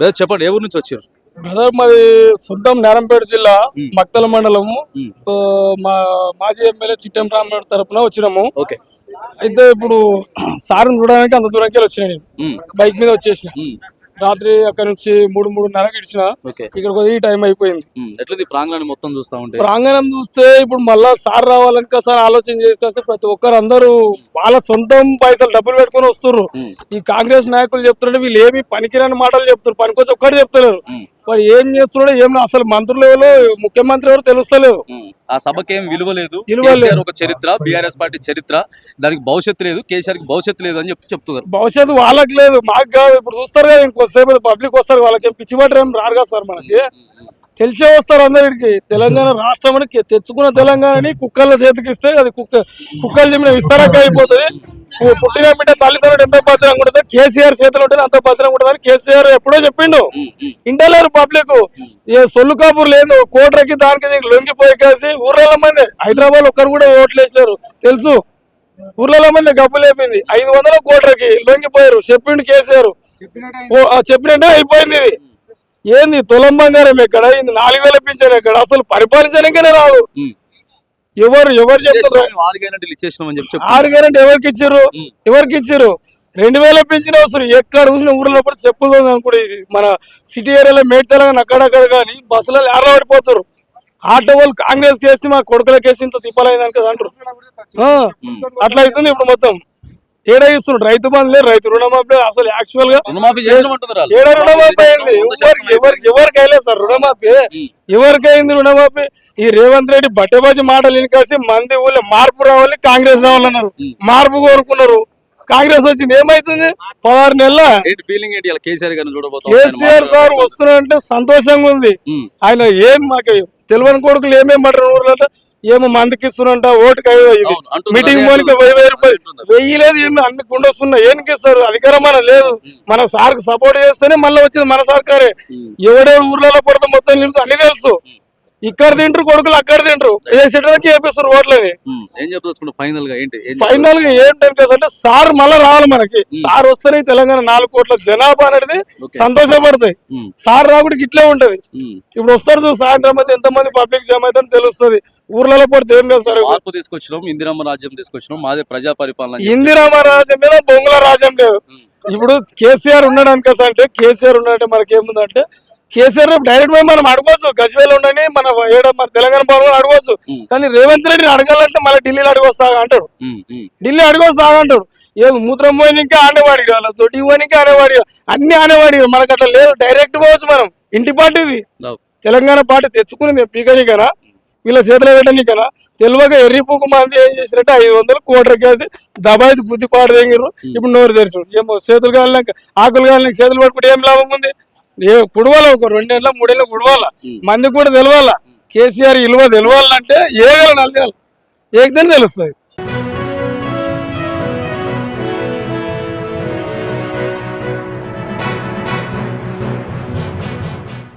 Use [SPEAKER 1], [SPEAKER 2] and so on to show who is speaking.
[SPEAKER 1] Brother చెప్పండి ఊరు నుంచి వచ్చారు?
[SPEAKER 2] బ్రదర్ మాది సొంతం నారంపేట జిల్లా మక్తల మండలము.
[SPEAKER 1] మ్.
[SPEAKER 2] ఓ, మా మాజీ ఎమ్మెల్యే చిట్టెం రామరెడ్డి తరపున వచ్చినాము.
[SPEAKER 1] ఓకే
[SPEAKER 2] అయితే ఇప్పుడు సార్ని చూడడానికి అంత దూరంకి వచ్చిన నేను.
[SPEAKER 1] మ్,
[SPEAKER 2] బైక్ మీద వచ్చేసిన. రాత్రి అక్కడ నుంచి మూడు మూడున్నరకు ఇడిచిన.
[SPEAKER 1] ఓకే.
[SPEAKER 2] ఇక్కడికి వచ్చి టైం అయిపోయింది.
[SPEAKER 1] మ్, ఎట్లుంది? ప్రాంగణాన్ని మొత్తం చూస్తా ఉంటే?
[SPEAKER 2] ప్రాంగణం చూస్తే ఇప్పుడు మళ్ళా సార్ రావాలని సార్ ఆలోచన చేస్తే ప్రతి ఒక్కరు అందరూ వాళ్ళ సొంతం పైసలు డబ్బులు పెట్టుకొని వస్తుర్రు.
[SPEAKER 1] మ్,
[SPEAKER 2] ఈ కాంగ్రెస్ నాయకులు చెప్తుంటే వీళ్ళు ఏమి పనికిరాని మాటలు చెప్తారు పనికొచ్చి ఒక్కటి చెప్తలేరు.
[SPEAKER 1] మ్,
[SPEAKER 2] వాడు ఏం చేస్తున్నాడో ఏం. అసలు మంత్రులు ఎవరో? ముఖ్యమంత్రి ఎవరో తెలుస్తలేదు.
[SPEAKER 1] మ్. ఆ సభకి ఏం విలువ లేదు. ఒక చరిత్ర బీఆర్ఎస్ పార్టీ చరిత్ర. దానికి భవిష్యత్తు లేదు. కేసీఆర్కి భవిష్యత్తు లేదు అని చెప్తూ చెప్తున్నారు.
[SPEAKER 2] భవిష్యత్తు వాళ్ళకి లేదు. మాకు కాదు. ఇప్పుడు చూస్తారు కదా ఇంకోసేపు పబ్లిక్ వస్తారు. వాళ్ళకి ఏం పిచ్చి పట్టరు ఏం రారు కదా సార్ మనకి. తెలిసే వస్తారు అందరికి. తెలంగాణ రాష్ట్రం తెచ్చుకున్న తెలంగాణని కుక్కల చేతికి ఇస్తే అది కుక్క కుక్కలు చెప్పిన విస్తరాక అయిపోతుంది. పుట్టిన బిడ్డ తల్లిదండ్రులు ఎంత భద్రంగా ఉంటుంది కేసీఆర్ చేతిలో ఉంటుంది అంత భద్రంగా ఉంటుంది కేసీఆర్ ఎప్పుడో చెప్పిండు. ఇంటలేరు పబ్లిక్. ఏ సొల్లు కాపూర్ లేదు కోట్రకి దానికి లొంగిపోయి కాసి ఊర్ల మంది. హైదరాబాద్ ఒక్కరు కూడా ఓట్లు వేసినారు తెలుసు. ఊర్లలో మంది గబ్బు లేపింది ఐదు వందల కోట్లకి లొంగిపోయారు చెప్పిండు కేసీఆర్. చెప్పినట్టే అయిపోయింది ఇది. ఏంది తులం బంగారం ఎక్కడ? ఇది నాలుగు వేల పింఛన్ ఎక్కడ? అసలు పరిపాలించడానికనే రాదు. ఎవరు ఎవరు చెప్తారు
[SPEAKER 1] ఆరు గ్యారెంటీలు ఇచ్చేసినామని చెప్పి చెప్తున్నారు.
[SPEAKER 2] ఆరు గ్యారెంటీ ఎవరికి ఇచ్చారు ఎవరికి ఇచ్చారు రెండు వేల పెంచిన అవసరం. ఎక్కడ చూసిన ఊర్లో పడి చెప్పులు అనుకుంటే ఇది మన సిటీ ఏరియాలో మేడ్చల కానీ అక్కడక్కడ కానీ బస్సులలో ఎర్ర పడిపోతారు ఆటో వాళ్ళు కాంగ్రెస్ కేసి మా కొడుకుల కేసి ఇంత తిప్పలైందని కదా అంటారు అట్లా అవుతుంది ఇప్పుడు మొత్తం. ఏడా ఇస్తున్నాడు రైతు బంధు లేదు రైతు రుణమాఫీ లేదు. అసలు
[SPEAKER 1] యాక్చువల్గా.
[SPEAKER 2] ఏడ రుణమాఫీ అయింది? ఎవరికి ఎవరికి ఎవరికి అయ్యలేదు సార్ రుణమాఫీ? ఎవరికి అయింది రుణమాఫీ? ఈ రేవంత్ రెడ్డి బట్టెబాజీ మాటలు వినికాసి మంది ఊళ్ళో మార్పు రావాలి కాంగ్రెస్ రావాలన్నారు. మార్పు కోరుకున్నారు. కాంగ్రెస్ వచ్చింది. ఏమైతుంది? పదహారు నెలల
[SPEAKER 1] ఫీలింగ్ కేసీఆర్
[SPEAKER 2] కేసీఆర్ సార్ వస్తున్నారంటే సంతోషంగా ఉంది. ఆయన ఏం మాకు తెలియని కొడుకులు ఏమేం పడరు ఊర్లో ఏమో మందికి ఇస్తున్నంట ఓటుకి ఇది. మీటింగ్ పోలికి వెయ్యి వెయ్యి రూపాయలు. వెయ్యి లేదు ఏమి అన్ని కుండొస్తున్నాయి ఏనికి ఇస్తారు? అధికారం మన లేదు. మన సార్ సపోర్ట్ చేస్తేనే మళ్ళీ వచ్చింది మన సర్కారే. ఎవడే ఊర్లలో పడితే మొత్తం నిలుస్తూ అన్ని తెలుసు. ఇక్కడ తింటారు కొడుకులు అక్కడ తింటారు ఏ సిటీలకి ఓట్లని
[SPEAKER 1] ఏం చెప్తారు ఫైనల్గా ఏంటి? ఏం
[SPEAKER 2] ఫైనల్గా ఏంటంటే అంటే సార్ మళ్ళీ రావాలి మనకి. సార్ వస్తేనే తెలంగాణ నాలుగు కోట్ల జనాభా అనేది సంతోషపడతాయి. సార్ రాకుడికి ఇట్లే ఉంటది. ఇప్పుడు వస్తారు చూడు సాయంత్రం అయితే ఎంతమంది పబ్లిక్ జమ అవుతుందని తెలుస్తుంది. ఊర్లలో పడితే ఏం లేదు సార్
[SPEAKER 1] మార్పు తీసుకొచ్చినాం ఇందిరమ్మ రాజ్యం తీసుకొచ్చినాం మాదే ప్రజా పరిపాలన.
[SPEAKER 2] ఇందిరామ రాజ్యం మీద బొంగుల రాజ్యం లేదు. ఇప్పుడు కేసీఆర్ ఉన్నాడు అనుకోస అంటే కేసీఆర్ ఉన్నాడంటే మనకి ఏముందంటే కేసీఆర్ రేపు డైరెక్ట్ పోయి మనం అడగవచ్చు. గజ్వేల్ ఉండని మన ఏడ మన తెలంగాణ భవన్ అడగవచ్చు. కానీ రేవంత్ రెడ్డిని అడగాలంటే మళ్ళీ ఢిల్లీలో అడగొస్తా అంటాడు. ఢిల్లీ అడగొస్తా అంటాడు. ఏదో మూత్రం పోయినాక ఆనేవాడి కావాలి తొట్టి పోయినాక ఆనేవాడి అన్ని ఆనేవాడి మనకు అట్లా లేదు. డైరెక్ట్ పోవచ్చు మనం. ఇంటి పార్టీది.
[SPEAKER 1] రావు.
[SPEAKER 2] తెలంగాణ పార్టీ తెచ్చుకుని పీకనికనా వీళ్ళ చేతిలో పెట్టనీకనా తెలియక ఎర్రిపుకు మంది ఏం చేసినట్టు ఐదు వందలు కోట్ర కేసి దబాయిసి బుద్ధి పాడు తెంగిరు ఇప్పుడు నోరు తెరిచాడు ఏమో చేతులు కాలినాక ఆకులు కాలినాక చేతులు పట్టుకుంటే ఏం లాభం ఉంది? ఏ కుడవాల? ఒక రెండేళ్ళ మూడేళ్ళ కుడవాల? మంది కూడా తెలవాల? కేసీఆర్ విలువ తెలవాలంటే ఏగల నలగాలి ఏకదని తెలుస్తుంది